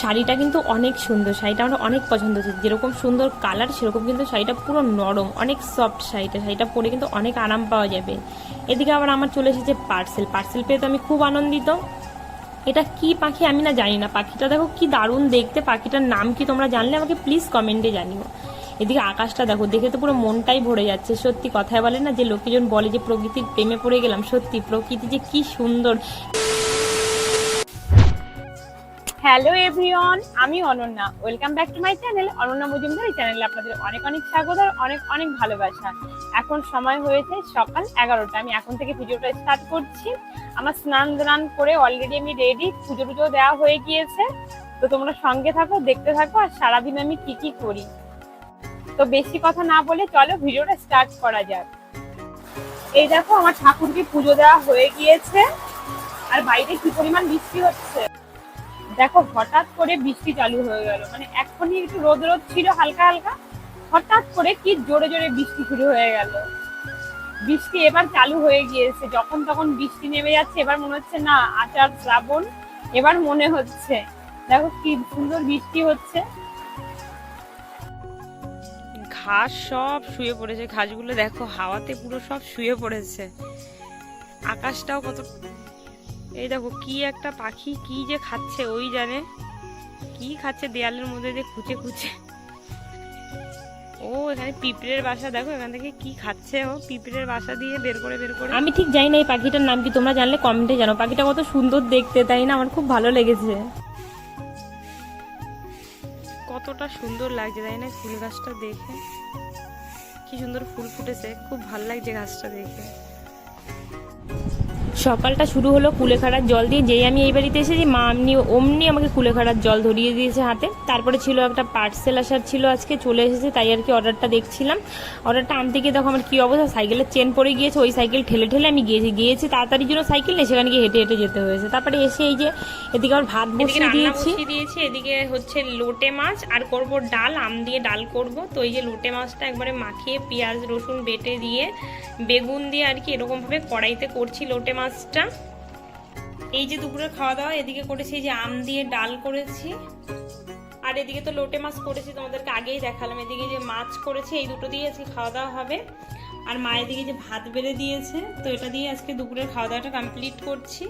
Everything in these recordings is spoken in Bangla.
শাড়িটা কিন্তু অনেক সুন্দর, শাড়িটা আমার অনেক পছন্দ হচ্ছে যেরকম সুন্দর কালার সেরকম কিন্তু শাড়িটা পুরো নরম, অনেক সফট শাড়িটা। শাড়িটা পরে কিন্তু অনেক আরাম পাওয়া যাবে। এদিকে আবার আমার চলে এসেছে পার্সেল পার্সেল পেয়ে তো আমি খুব আনন্দিত। এটা কি পাখি আমি না জানি না। পাখিটা দেখো কি দারুণ দেখতে। পাখিটার নাম কি তোমরা জানলে আমাকে প্লিজ কমেন্টে জানিও। এদিকে আকাশটা দেখো, দেখে তো পুরো মনটাই ভরে যাচ্ছে। সত্যি কথায় বলে না যে লোকজন বলে যে প্রকৃতির প্রেমে পড়ে গেলাম, সত্যি প্রকৃতি যে কি সুন্দর। হ্যালো এভরিওয়ান, আমি Ananya. Welcome back to my channel, Ananya Majumdar. এই চ্যানেলে আপনাদের অনেক অনেক স্বাগত আর অনেক অনেক ভালোবাসা। এখন সময় হয়েছে সকাল এগারোটা। আমি এখন থেকে ভিডিওটা স্টার্ট করছি। আমার স্নান দান করে অলরেডি আমি রেডি পুজো টুজো দেওয়া হয়ে গিয়েছে। তো তোমরা সঙ্গে থাকো, দেখতে থাকো আর সারাদিন আমি কি কি করি। তো বেশি কথা না বলে চলো ভিডিওটা স্টার্ট করা যাক। এই দেখো, আমার ঠাকুরকে পুজো দেওয়া হয়ে গিয়েছে। আর বাইরে কি পরিমাণ বৃষ্টি হচ্ছে? দেখো, হঠাৎ করে বৃষ্টি চালু হয়ে গেল। মানে এখনই একটু রোদ রোদ ছিল, হালকা হালকা। হঠাৎ করে কি জোরে জোরে বৃষ্টি শুরু হয়ে গেল। বৃষ্টি এবার চালু হয়ে গিয়েছে। যখন তখন বৃষ্টি নেমে যাচ্ছে, এবার মনে হচ্ছে, না, আচার শ্রাবণ। এবার মনে হচ্ছে, দেখো কি সুন্দর বৃষ্টি হচ্ছে। ঘাস সব শুয়ে পড়েছে। ঘাসগুলো দেখো, হাওয়াতে পুরো সব শুয়ে পড়েছে। আকাশটাও কত এই দেখো কি একটা পাখি কি যে খাচ্ছে ওই জানে। কি খাচ্ছে দেয়ালের মধ্যে দিয়ে খুঁচে খুঁচে। ও এখানে পিঁপড়ের বাসা দেখো এখান থেকে কি খাচ্ছে ও পিঁপড়ের বাসা দিয়ে বের করে বের করে। আমি ঠিক জানি না এই পাখিটার নাম কি তোমরা জানলে কমেন্টে জানো। পাখিটা কত সুন্দর দেখতে তাই না? আমার খুব ভালো লেগেছে। কতটা সুন্দর লাগছে তাই না? ফুল গাছটা দেখে। কি সুন্দর ফুল ফুটেছে খুব ভালো লাগছে গাছটা দেখে। সকালটা শুরু হলো কুলেখাড়ার জল দিয়ে। যেই আমি এই বাড়িতে এসেছি মা আমনি অমনি আমাকে কুলেখাড়ার জল ধরিয়ে দিয়েছে হাতে। তারপরে ছিল একটা পার্সেল আসার ছিল আজকে চলে এসেছে তাই আর কি অর্ডারটা দেখছিলাম। অর্ডারটা আনতে গিয়ে দেখো আমার কী অবস্থা সাইকেলের চেন পড়ে গিয়েছে ওই সাইকেল ঠেলে ঠেলে আমি গিয়েছি। গিয়েছি তাড়াতাড়ির জন্য সাইকেল নেই সেখানে গিয়ে হেঁটে হেঁটে যেতে হয়েছে। তারপরে এসে এই যে এদিকে আমার ভাত বসিয়ে দিয়েছি। দিয়েছি এদিকে হচ্ছে লোটে মাছ আর করব ডাল আম দিয়ে ডাল করব। তো এই যে লোটে মাছটা একবারে মাখিয়ে পেঁয়াজ রসুন বেটে দিয়ে বেগুন দিয়ে আর কি এরকমভাবে কড়াইতে করছি লোটে মাছটা। এই যে দুপুরের খাওয়া দাওয়া এদিকে করেছি যে আম দিয়ে ডাল করেছি। আর এদিকে তো লোটে মাছ করেছি, তোমাদেরকে আগেই দেখালাম। এদিকে যে মাছ করেছি, এই দুটো দিয়ে আজকে খাওয়া দাওয়া হবে। আর মায়ের দিকে যে ভাত বেড়ে দিয়েছে, তো এটা দিয়ে আজকে দুপুরের খাওয়া দাওয়াটা কমপ্লিট করছি।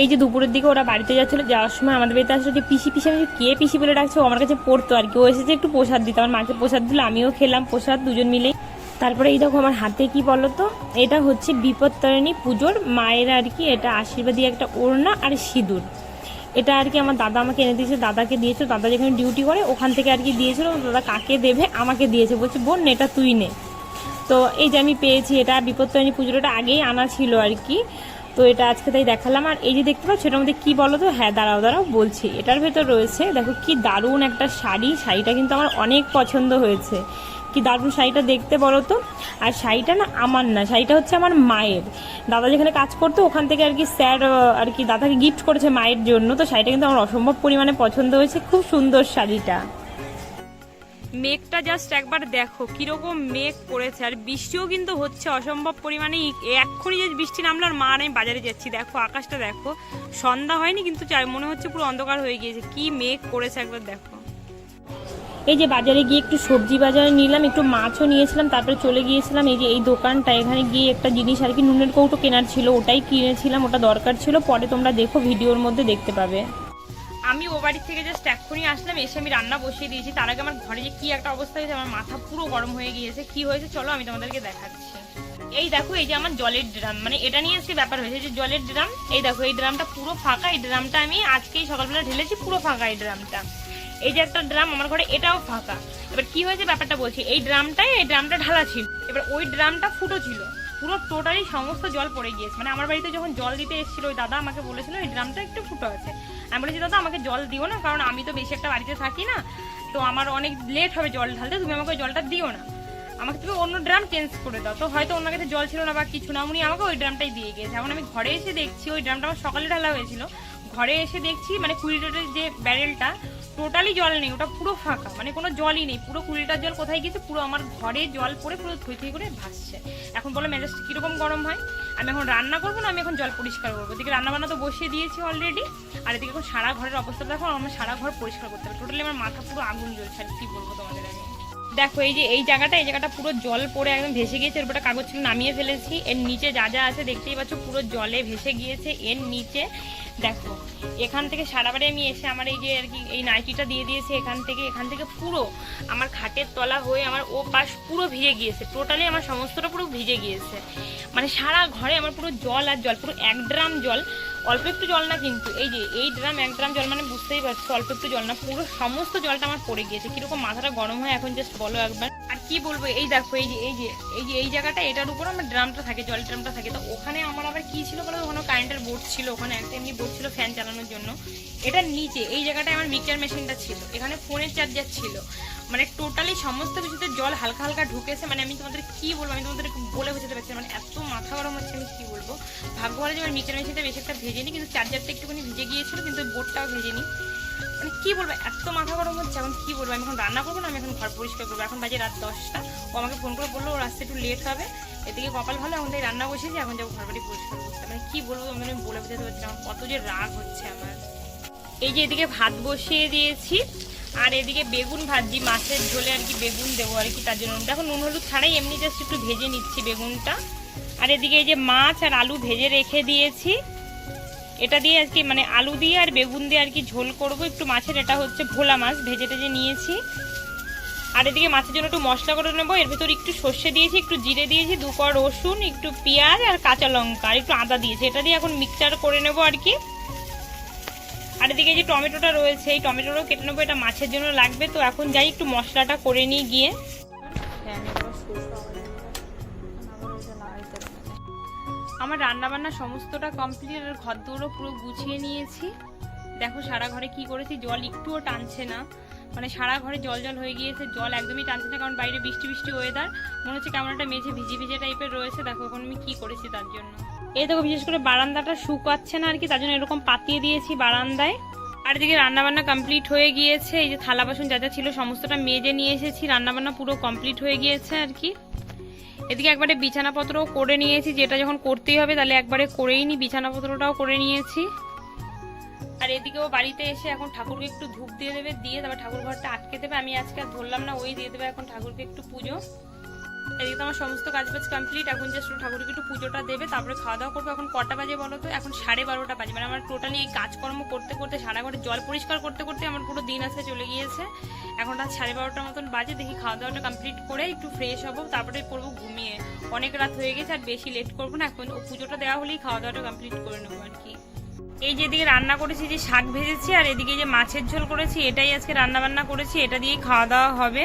এই যে দুপুরের দিকে ওরা বাড়িতে যাচ্ছিল, যাওয়ার সময় আমাদের বাড়িতে আসলে যে পিসি পিসি আমি কে পিসি বলে ডাকছে আমার কাছে পড়তো আর কি। ও এসেছে একটু প্রসাদ দিতে, আমার মাকে প্রসাদ দিল, আমিও খেলাম প্রসাদ, দুজন মিলেই। তারপরে এই দেখো আমার হাতে কি বলো তো? এটা হচ্ছে বিপত্তারিণী পুজোর মায়ের আর কি এটা আশীর্বাদী একটা ওড়না আর সিঁদুর। এটা আর কি আমার দাদা আমাকে এনে দিয়েছে, দাদাকে দিয়েছে, দাদা যেখানে ডিউটি করে ওখান থেকে আর কি দিয়েছিল দাদা, কাকে দেবে? আমাকে দিয়েছে। বলছে, বোন, এটা তুই নে। তো এই যে আমি পেয়েছি, এটা বিপত্তারিণী পুজোটা আগেই আনা ছিল আর কি। তো এটা আজকে তাই দেখালাম। আর এই যে দেখতে পাচ্ছ, এটার মধ্যে কী বলো তো? হ্যাঁ দাঁড়াও দাঁড়াও, বলছি। এটার ভেতর রয়েছে, দেখো কি দারুণ একটা শাড়ি। শাড়িটা কিন্তু আমার অনেক পছন্দ হয়েছে। কি দারুণ শাড়িটা দেখতে বলো তো? আর শাড়িটা না আমার না, শাড়িটা হচ্ছে আমার মায়ের। দাদা যেখানে কাজ করতো, ওখান থেকে আর কি স্যার আর কি দাদাকে গিফট করেছে মায়ের জন্য। তো শাড়িটা কিন্তু আমার অসম্ভব পরিমাণে পছন্দ হয়েছে। খুব সুন্দর শাড়িটা। মেঘটা জাস্ট একবার দেখো, কীরকম মেঘ পড়েছে আর বৃষ্টিও কিন্তু হচ্ছে অসম্ভব পরিমাণে। এক্ষুনি যে বৃষ্টি নামলো, আর মা আর আমি বাজারে যাচ্ছি। দেখো, আকাশটা দেখো। সন্ধ্যা হয়নি, কিন্তু মনে হচ্ছে পুরো অন্ধকার হয়ে গিয়েছে। কি মেঘ পড়েছে একবার দেখো। এই যে বাজারে গিয়ে একটু সবজি বাজারে নিলাম, একটু মাছও নিয়েছিলাম, তারপরে চলে গিয়েছিলাম, এই যে এই দোকানটা এখানে গিয়ে একটা জিনিস আর কি, নুনের কৌটো কেনার ছিল, ওটাই কিনেছিলাম, ওটা দরকার ছিল। পরে তোমরা দেখো, ভিডিওর মধ্যে দেখতে পাবে। আমি ও বাড়ির থেকে জাস্ট এক্ষুনি আসলাম, এসে আমি রান্না বসিয়ে দিয়েছি। তার আগে আমার ঘরে যে কি একটা অবস্থা হয়েছে, আমার মাথা পুরো গরম হয়ে গিয়েছে। কি হয়েছে, চলো আমি তোমাদেরকে দেখাচ্ছি। এই দেখো, এই যে আমার জলের ড্রাম মানে এটা নিয়ে আজকে ব্যাপার হয়েছে যে জলের ড্রাম, এই দেখো, এই ড্রামটা পুরো ফাঁকা, এই ড্রামটা আমি আজকেই সকালবেলা ঢেলেছি, পুরো ফাঁকা এই ড্রামটা। এই যে একটা ড্রাম আমার ঘরে, এটাও ফাঁকা। এবার কি হয়েছে ব্যাপারটা বলছি, এই ড্রামটাই এই ড্রামটা ঢালা ছিল। এবার ওই ড্রামটা ফুটো ছিল। পুরো টোটালি সমস্ত জল পড়ে গিয়েছে। মানে আমার বাড়িতে যখন জল দিতে এসেছিল, ওই দাদা আমাকে বলেছিল, এই ড্রামটা একটু ফুটো আছে। আমি বলেছি, দাদা, আমাকে জল দিও না, কারণ আমি তো বেশি একটা বাড়িতে থাকি না। তো আমার অনেক লেট হবে জল ঢালতে, তুমি আমাকে ওই জলটা দিও না। আমাকে তুমি অন্য ড্রাম চেঞ্জ করে দাও। তো হয়তো ওনার কাছে জল ছিল না বা কিছু না, উনি আমাকে ওই ড্রামটাই দিয়ে গিয়েছে। এখন আমি ঘরে এসে দেখছি, ওই ড্রামটা আমার সকালে ঢালা হয়েছিল। ঘরে এসে দেখছি মানে কুড়ি লিটারের যে ব্যারেলটা টোটালি জল নেই, ওটা পুরো ফাঁকা মানে কোনো জলই নেই, পুরো কুড়িটার জল কোথায় গিয়েছে, পুরো আমার ঘরে জল পড়ে পুরো থই থই করে ভাসছে। এখন বলো মেজাজটা কীরকম গরম হয়? আমি এখন রান্না করব না, আমি এখন জল পরিষ্কার করব? এদিকে রান্না বান্না তো বসিয়ে দিয়েছি অলরেডি আর এদিকে এখন সারা ঘরের অবস্থা দেখো, আমার সারা ঘর পরিষ্কার করতে হবে। টোটালি আমার মাথা পুরো আগুন জ্বলছে, আর কি বলব তোমাদের? দেখো, এই যে এই জায়গাটা এই জায়গাটা পুরো জল পড়ে একদম ভেসে গিয়েছে, এর উপরে কাগজ ছিল নামিয়ে ফেলেছি। এর নিচে যা যা আছে দেখতেই পাচ্ছ, পুরো জলে ভেসে গিয়েছে এর নিচে। দেখো, এখান থেকে সারাবারে আমি এসে আমার এই যে আর কি, এই নাইটিটা দিয়ে দিয়েছে এখান থেকে এখান থেকে পুরো আমার খাটের তলা হয়ে আমার ও পাশ পুরো ভিজে গিয়েছে, টোটালি আমার সমস্তটা পুরো ভিজে গিয়েছে। মানে সারা ঘরে আমার পুরো জল আর জল, পুরো এক ড্রাম জল অল্প একটু জল না কিন্তু, এই যে, এই ড্রাম, এক ড্রাম জল মানে বুঝতেই পারছ, অল্প একটু জল না, পুরো সমস্ত জলটা আমার পড়ে গিয়েছে। কীরকম মাথাটা গরম হয়, এখন জাস্ট বলো একবার। আর কি বলব? এই দেখো, এই যে এই যে এই যে, এই জায়গাটা, এটার উপর আমার ড্রামটা থাকে জল ড্রামটা থাকে। তো ওখানে আমার আবার কি ছিল বলো? ওখানে কারেন্টের বোর্ড ছিল, ওখানে একটা এমনি বোর্ড ছিল ফ্যান চালানোর জন্য। এটার নিচে, এই জায়গাটায় আমার মিক্সার মেশিনটা ছিল। এখানে ফোনের চার্জার ছিল। মানে টোটালি সমস্ত কিছুতে জল হালকা হালকা ঢুকেছে। মানে আমি তোমাদের কি বলব? আমি তোমাদের বলে বোঝাতে পারছি মানে এত মাথা গরম হচ্ছে, আমি কি বলব? ভাগ্য ভালো যে আমার মিক্সার মেশিনটা বেশি একটা ভেজেনি, কিন্তু চার্জারটা একটুখানি ভিজে গিয়েছিল, কিন্তু বোর্ডটাও ভেজেনি। মানে কি বলব, এত মাথা গরম হচ্ছে, এখন কি বলব? আমি এখন রান্না করব না, আমি এখন ঘর পরিষ্কার করব। এখন বাজে রাত দশটা। ও আমাকে ফোন করে বলল, ওর আসতে একটু লেট হবে। এদিকে কপাল ভালো, এখন তাই রান্না বসেছি, এখন যাব ঘর বাড়ি পরিষ্কার করতে। মানে কি বলব আমি বলে বোঝাতে পারছি আমার কত যে রাগ হচ্ছে আমার। এই যে এদিকে ভাত বসিয়ে দিয়েছি, আর এদিকে বেগুন ভাজি, মাছের ঝোলে আর কি বেগুন দেবো আর কি, তার জন্য। দেখো, নুন হলুদ ছাড়াই এমনি জাস্ট একটু ভেজে নিচ্ছি বেগুনটা। আর এদিকে এই যে মাছ আর আলু ভেজে রেখে দিয়েছি। এটা দিয়ে আজকে মানে আলু দিয়ে আর বেগুন দিয়ে আর কি ঝোল করব। একটু মাছের এটা হচ্ছে ভোলা মাছ ভেজে টেজে নিয়েছি। আর এদিকে মাছের জন্য একটু মশলা করে নেব। এর ভেতর একটু সর্ষে দিয়েছি, একটু জিরে দিয়েছি, দু কর রসুন, একটু পেঁয়াজ আর কাঁচা লঙ্কা আর একটু আদা দিয়েছি। এটা দিয়ে এখন মিক্সচার করে নেব আর কি। আর এদিকে যে টমেটোটা রয়েছে, এই টমেটোটাও কেটে নেব। এটা মাছের জন্য লাগবে। তো এখন যাই একটু মশলাটা করে নিই গিয়ে। আমার রান্না বান্না সমস্তটা কমপ্লিট আর ঘর দৌড়ও পুরো গুছিয়ে নিয়েছি। দেখো সারা ঘরে কি করেছি, জল একটুও টানছে না। মানে সারা ঘরে জল জল হয়ে গিয়েছে, জল একদমই টানছে না, কারণ বাইরে বৃষ্টি বৃষ্টি ওয়েদার মনে হচ্ছে কেমন একটা মেঝে ভিজে ভিজে টাইপের রয়েছে। দেখো এখন আমি কি করেছি তার জন্য। এই দেখো বিশেষ করে বারান্দাটা শুকাচ্ছে না আর কি, তার জন্য এরকম পাতিয়ে দিয়েছি বারান্দায়। আর এদিকে রান্নাবান্না কমপ্লিট হয়ে গিয়েছে, এই যে থালা বাসন যা যা ছিল সমস্তটা মেজে নিয়ে এসেছি, রান্নাবান্না পুরো কমপ্লিট হয়ে গিয়েছে আর কি। এদিকে একবারে বিছানাপত্রও করে নিয়েছি, যেটা যখন করতেই হবে তাহলে একবারে করেই নি, বিছানাপত্রটাও করে নিয়েছি। আর এদিকেও বাড়িতে এসে এখন ঠাকুরকে একটু ধূপ দিয়ে দেবে, দিয়ে তারপর ঠাকুর ঘরটা আটকে দেবে। আমি আজকে আর ধরলাম না, ওই দিয়ে দেবে এখন ঠাকুরকে একটু পুজো। এদিকে তো আমার সমস্ত কাজ বাজ কমপ্লিট এখন জাস্ট ঠাকুরকে একটু পুজোটা দেবে, তারপরে খাওয়া দাওয়া করব। এখন কটা বাজে বলো তো? এখন সাড়ে বারোটা বাজে। মানে আমার টোটালি এই কাজকর্ম করতে করতে, সারা ঘরে জল পরিষ্কার করতে করতে আমার পুরো দিন আসে চলে গিয়েছে। এখন রাত সাড়ে বারোটার মতন বাজে। দেখি খাওয়া দাওয়াটা কমপ্লিট করে একটু ফ্রেশ হব, তারপরে পড়ব ঘুমিয়ে। অনেক রাত হয়ে গেছে, আর বেশি লেট করব না। এখন পুজোটা দেওয়া হলেই খাওয়া দাওয়াটা কমপ্লিট করে নেব আর কি। এই যেদিকে রান্না করেছি, যে শাক ভেজেছি, আর এদিকে যে মাছের ঝোল করেছি, এটাই আজকে রান্না বান্না করেছি। এটা দিয়েই খাওয়া দাওয়া হবে।